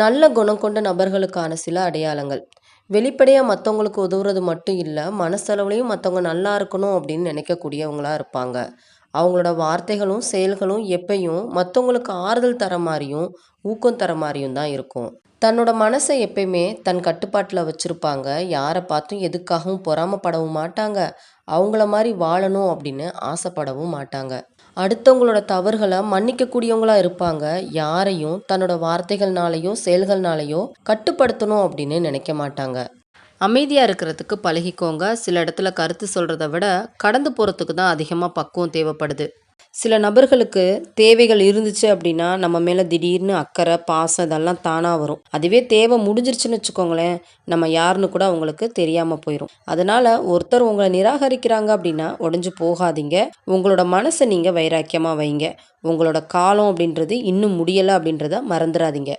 நல்ல குணம் கொண்ட நபர்களுக்கான சில அடையாளங்கள். வெளிப்படையாக மற்றவங்களுக்கு உதவுறது மட்டும் இல்லை மனசளவுலையும் மற்றவங்க நல்லா இருக்கணும் அப்படின்னு நினைக்கக்கூடியவங்களாக இருப்பாங்க. அவங்களோட வார்த்தைகளும் செயல்களும் எப்பயும் மற்றவங்களுக்கு ஆறுதல் தர மாதிரியும் ஊக்கம் தர மாதிரியும் தான் இருக்கும். தன்னோட மனசை எப்பயுமே தன் கட்டுப்பாட்டில் வச்சுருப்பாங்க. யாரை பார்த்தும் எதுக்காகவும் பொறாமப்படவும் மாட்டாங்க. அவங்கள மாதிரி வாழணும் அப்படின்னு ஆசைப்படவும் மாட்டாங்க. அடுத்தவங்களோட தவறுகளை மன்னிக்கக்கூடியவங்களா இருப்பாங்க. யாரையும் தன்னோட வார்த்தைகள்னாலேயோ செயல்கள்னாலேயோ கட்டுப்படுத்தணும் அப்படின்னு நினைக்க மாட்டாங்க. அமைதியாக இருக்கிறதுக்கு பழகிக்கோங்க. சில இடத்துல கருத்து சொல்கிறத விட கடந்து போகிறதுக்கு தான் அதிகமாக பக்குவம் தேவைப்படுது. சில நபர்களுக்கு தேவைகள் இருந்துச்சு அப்படின்னா நம்ம மேலே திடீர்னு அக்கறை பாசம் இதெல்லாம் தானாக வரும். அதுவே தேவை முடிஞ்சிருச்சுன்னு வச்சுக்கோங்களேன் நம்ம யாருன்னு கூட அவங்களுக்கு தெரியாமல் போயிடும் அதனால் ஒருத்தர் உங்களை நிராகரிக்கிறாங்க அப்படின்னா உடஞ்சு போகாதீங்க. உங்களோட மனசை நீங்கள் வைராக்கியமாக வைங்க. உங்களோட காலம் அப்படின்றது இன்னும் முடியலை அப்படின்றத மறந்துடாதீங்க.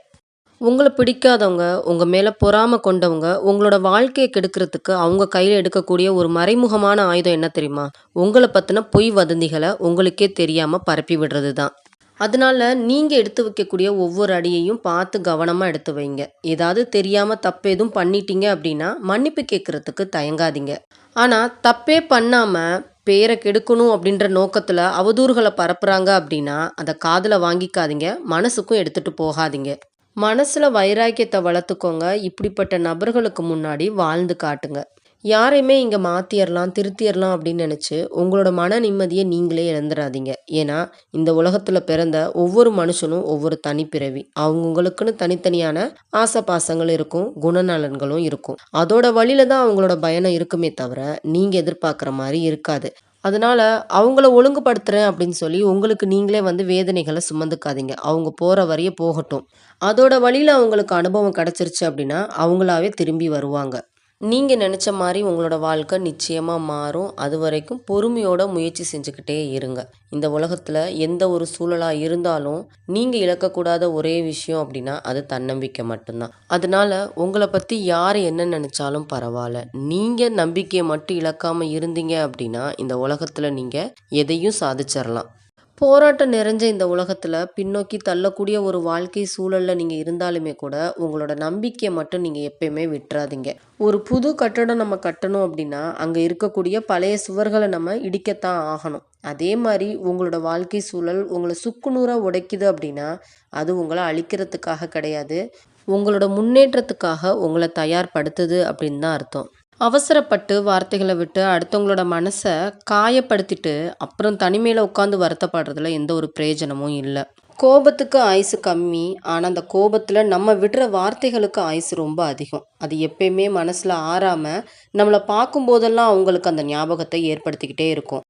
உங்களை பிடிக்காதவங்க உங்கள் மேலே பொறாமை கொண்டவங்க உங்களோட வாழ்க்கையை கெடுக்கிறதுக்கு அவங்க கையில் எடுக்கக்கூடிய ஒரு மறைமுகமான ஆயுதம் என்ன தெரியுமா? உங்களை பற்றின பொய் வதந்திகளை உங்களுக்கே தெரியாமல் பரப்பி விடுறது தான் அதனால நீங்கள் எடுத்து வைக்கக்கூடிய ஒவ்வொரு அடியையும் பார்த்து கவனமாக எடுத்து வைங்க. ஏதாவது தெரியாமல் தப்பு எதுவும் பண்ணிட்டீங்க அப்படின்னா மன்னிப்பு கேட்குறதுக்கு தயங்காதீங்க. ஆனால் தப்பே பண்ணாமல் பேரை கெடுக்கணும் அப்படின்ற நோக்கத்தில் அவதூறுகளை பரப்புகிறாங்க அப்படின்னா அதை காதில் வாங்கிக்காதீங்க மனசுக்கும் எடுத்துகிட்டு போகாதீங்க. மனசில் வைராக்கியத்தை வளர்த்துக்கோங்க. இப்படிப்பட்ட நபர்களுக்கு முன்னாடி வாழ்ந்து காட்டுங்க. யாரையுமே இங்கே மாற்றிடலாம் திருத்திடலாம் அப்படின்னு நினச்சி உங்களோட மன நிம்மதியை நீங்களே இழந்துடாதீங்க ஏன்னா இந்த உலகத்தில் பிறந்த ஒவ்வொரு மனுஷனும் ஒவ்வொரு தனிப்பிறவி. அவங்கவுங்களுக்குன்னு தனித்தனியான ஆசை பாசங்கள் இருக்கும் குணநலன்களும் இருக்கும். அதோட வழியில தான் அவங்களோட பயணம் இருக்குமே தவிர நீங்கள் எதிர்பார்க்குற மாதிரி இருக்காது. அதனால் அவங்கள ஒழுங்குபடுத்துகிறேன் அப்படின்னு சொல்லி உங்களுக்கு நீங்களே வந்து வேதனைகளை சுமந்துக்காதீங்க. அவங்க போகிற வரைய போகட்டும். அதோட வழியில் அவங்களுக்கு அனுபவம் கிடச்சிருச்சு அப்படின்னா அவங்களாவே திரும்பி வருவாங்க. நீங்கள் நினச்ச மாதிரி உங்களோட வாழ்க்கை நிச்சயமாக மாறும். அது வரைக்கும் பொறுமையோட முயற்சி செஞ்சுக்கிட்டே இருங்க. இந்த உலகத்தில் எந்த ஒரு சூழலாக இருந்தாலும் நீங்கள் இழக்கக்கூடாத ஒரே விஷயம் அப்படின்னா அது தன்னம்பிக்கை மட்டும்தான். அதனால உங்களை பற்றி யார் என்ன நினச்சாலும் பரவாயில்ல. நீங்கள் நம்பிக்கையை மட்டும் இழக்காமல் இருந்தீங்க அப்படின்னா இந்த உலகத்தில் நீங்கள் எதையும் சாதிச்சிடலாம் போராட்டம் நிறைஞ்ச இந்த உலகத்தில் பின்னோக்கி தள்ளக்கூடிய ஒரு வாழ்க்கை சூழலில் நீங்கள் இருந்தாலுமே கூட உங்களோட நம்பிக்கையை மட்டும் நீங்கள் எப்பயுமே விட்டுறாதீங்க. ஒரு புது கட்டடம் நம்ம கட்டணும் அப்படின்னா அங்கே இருக்கக்கூடிய பழைய சுவர்களை நம்ம இடிக்கத்தான் ஆகணும். அதே மாதிரி உங்களோட வாழ்க்கை சூழல் உங்களை சுக்குநூறாக உடைக்குது அப்படின்னா அது உங்களை அழிக்கிறதுக்காக கிடையாது. உங்களோட முன்னேற்றத்துக்காக உங்களை தயார்படுத்துது அப்படின்னு தான் அர்த்தம். அவசரப்பட்டு வார்த்தைகளை விட்டு அடுத்தவங்களோட மனசை காயப்படுத்திட்டு அப்புறம் தனிமையில் உட்காந்து வருத்தப்படுறதுல எந்த ஒரு பிரயோஜனமும் இல்லை. கோபத்துக்கு ஆயுசு கம்மி ஆனால் அந்த கோபத்தில் நம்ம விடுற வார்த்தைகளுக்கு ஆயுசு ரொம்ப அதிகம். அது எப்பயுமே மனசில் ஆறாமல் நம்மளை பார்க்கும்போதெல்லாம் அவங்களுக்கு அந்த ஞாபகத்தை ஏற்படுத்திக்கிட்டே இருக்கும்.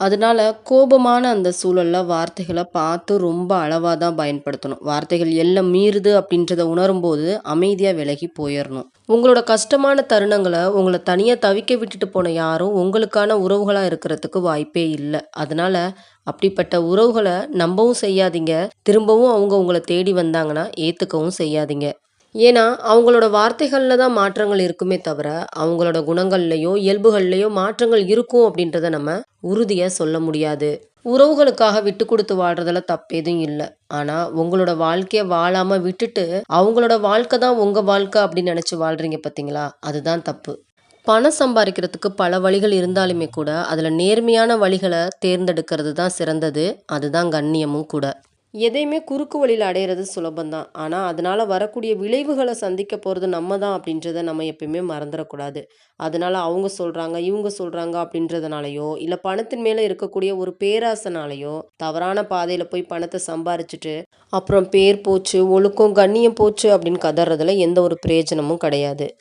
அதனால கோபமான அந்த சூழலில் வார்த்தைகளை பார்த்து ரொம்ப அளவாக தான் பயன்படுத்தணும். வார்த்தைகள் எல்லாம் மீறுது அப்படின்றத உணரும்போது அமைதியாக விலகி போயிடணும் உங்களோட கஷ்டமான தருணங்களை உங்களை தனியாக தவிக்க விட்டுட்டு போன யாரும் உங்களுக்கான உறவுகளாக இருக்கிறதுக்கு வாய்ப்பே இல்லை. அதனால அப்படிப்பட்ட உறவுகளை நம்பவும் செய்யாதீங்க. திரும்பவும் அவங்க உங்களை தேடி வந்தாங்கன்னா ஏற்றுக்கவும் செய்யாதீங்க. ஏன்னா அவங்களோட வார்த்தைகளில் தான் மாற்றங்கள் இருக்குமே தவிர அவங்களோட குணங்கள்லையோ இயல்புகள்லையோ மாற்றங்கள் இருக்கும் அப்படின்றத நம்ம உறுதியாக சொல்ல முடியாது. உறவுகளுக்காக விட்டு கொடுத்து வாழ்றதுல தப்பு எதுவும் இல்லை. ஆனால் உங்களோட வாழ்க்கையை வாழாமல் விட்டுட்டு அவங்களோட வாழ்க்கை தான் உங்கள் வாழ்க்கை அப்படின்னு நினச்சி வாழ்கிறீங்க பார்த்தீங்களா அதுதான் தப்பு. பணம் சம்பாதிக்கிறதுக்கு பல வழிகள் இருந்தாலுமே கூட அதில் நேர்மையான வழிகளை தேர்ந்தெடுக்கிறது தான் சிறந்தது. அதுதான் கண்ணியமும் கூட. எதையுமே குறுக்கு வழியில் அடையிறது சுலபந்தான் ஆனால் அதனால் வரக்கூடிய விளைவுகளை சந்திக்க போகிறது நம்ம தான் அப்படின்றத நம்ம எப்பயுமே மறந்துடக்கூடாது அதனால் அவங்க சொல்கிறாங்க இவங்க சொல்கிறாங்க அப்படின்றதுனாலையோ இல்லை பணத்தின் மேலே இருக்கக்கூடிய ஒரு பேராசனாலேயோ தவறான பாதையில் போய் பணத்தை சம்பாரிச்சிட்டு அப்புறம் பேர் போச்சு ஒழுக்கம் கண்ணியம் போச்சு அப்படின்னு கதறதுல எந்த ஒரு பிரயோஜனமும் கிடையாது.